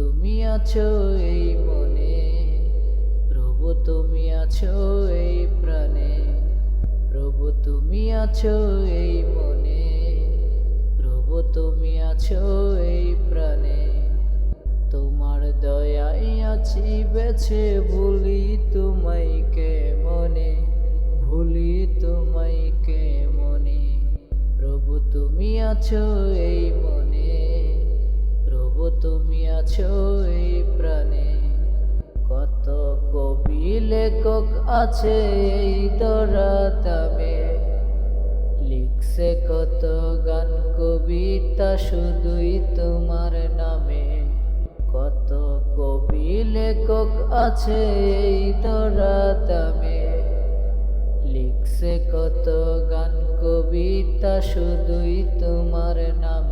তুমি আছো এই মনে, প্রভু তুমি আছো এই প্রাণে, প্রভু তুমি আছো এই মনে, প্রভু তুমি আছো এই প্রাণে। তোমার দয়াই আছি, বেছে ভুলি তোমায় কে মনে ভুলি তোমায় কে মনে প্রভু তুমি আছো এই মনে প্রভু তুমি আছো এই প্রাণে। কত কবি লেখক আছে এই দরাতামে লিখছে কত গান, কবিতা শুধুই তোমার নামে। কত কবি লেখক আছে এই দরাতামে লিখছে কত গান, কবিতা শুধুই তোমার নামে।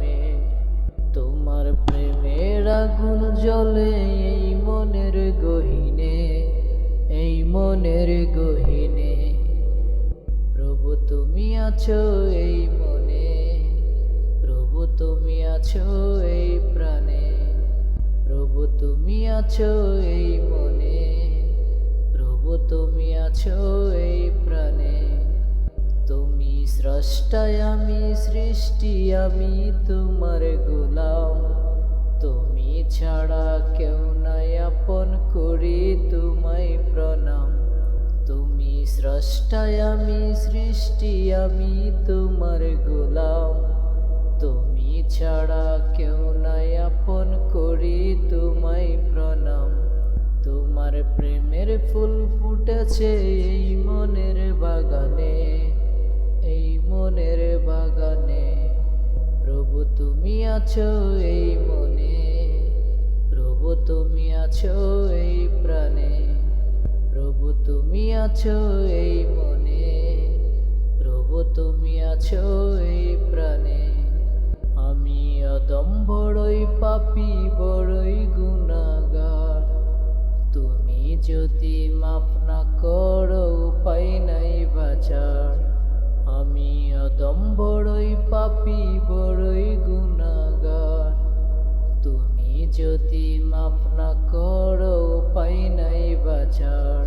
প্রেমের আগুন জ্বলে, এই মনের গহিনে, এই মনের গহিনে। প্রভু তুমি আছো এই মনে, প্রভু তুমি আছো এই প্রাণে, প্রভু তুমি আছো এই মনে, প্রভু তুমি আছো এই প্রাণে। স্রষ্টায় আমি সৃষ্টি আমি তোমার গোলাম। তুমি ছাড়া কেউ নাই, আপন করি তোমায় প্রণাম। তুমি স্রষ্টায় আমি সৃষ্টি আমি তোমার গোলাম। তুমি ছাড়া কেউ নাই, আপন করি তোমায় প্রণাম। তোমার প্রেমের ফুল ফুটেছে এই মনের বাগানে। মনের বাগানে। প্রভু, তুমি আছো এই মনে। প্রভু, তুমি আছো এই প্রাণে। প্রভু, তুমি আছো এই মনে। প্রভু, তুমি আছো এই প্রাণে। আমি অদম বড়ই পাপি, বড়ই গুণাগার। তুমি যদি মাফ না করো, উপায় নাই বাঁচার। আমি অদম বড়ই পাপি, বড়ই গুণাগার। তুমি যদি মাফ না করো, উপায় নাই বাঁচার।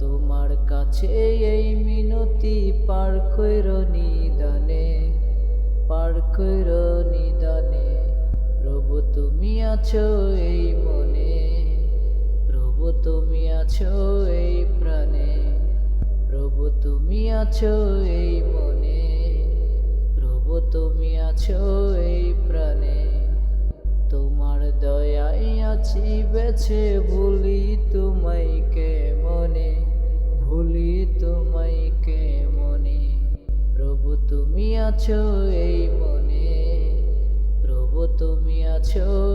তোমার কাছে এই মিনতি পার কইর নিদানে, পার কইর নিদানে। প্রভু তুমি আছো এই মনে, প্রভু তুমি আছো এই প্রাণে। প্রভু তুমি আছো এই প্রভু তুমি আছো এই প্রাণে। তোমার দয়াই আছি, বেছে ভুলি তোমায় কে মনে ভুলি তোমায় কে মনে প্রভু তুমি আছো এই মনে। প্রভু তুমি আছো